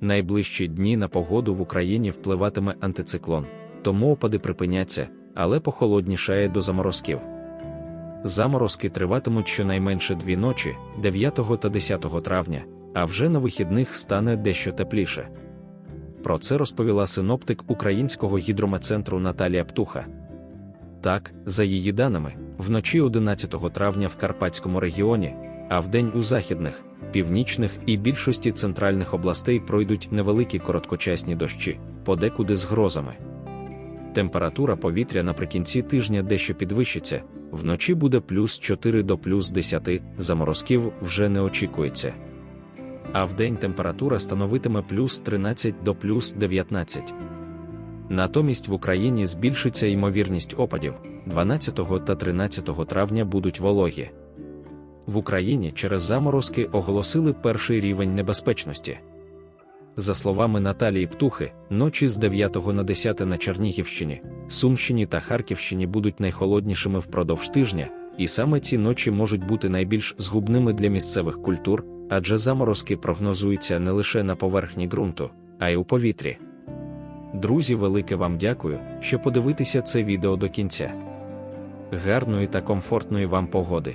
Найближчі дні на погоду в Україні впливатиме антициклон, тому опади припиняться, але похолоднішає до заморозків. Заморозки триватимуть щонайменше дві ночі, 9 та 10 травня, а вже на вихідних стане дещо тепліше. Про це розповіла синоптик Українського гідрометцентру Наталія Птуха. Так, за її даними, вночі 11 травня в Карпатському регіоні, а вдень у західних, північних і більшості центральних областей пройдуть невеликі короткочасні дощі, подекуди з грозами. Температура повітря наприкінці тижня дещо підвищиться, вночі буде плюс 4 до плюс 10, заморозків вже не очікується. А вдень температура становитиме плюс 13 до плюс 19. Натомість в Україні збільшиться ймовірність опадів 12 та 13 травня будуть вологі. В Україні через заморозки оголосили перший рівень небезпечності. За словами Наталії Птухи, ночі з 9 на 10 на Чернігівщині, Сумщині та Харківщині будуть найхолоднішими впродовж тижня, і саме ці ночі можуть бути найбільш згубними для місцевих культур, адже заморозки прогнозуються не лише на поверхні ґрунту, а й у повітрі. Друзі, велике вам дякую, що подивитися це відео до кінця. Гарної та комфортної вам погоди.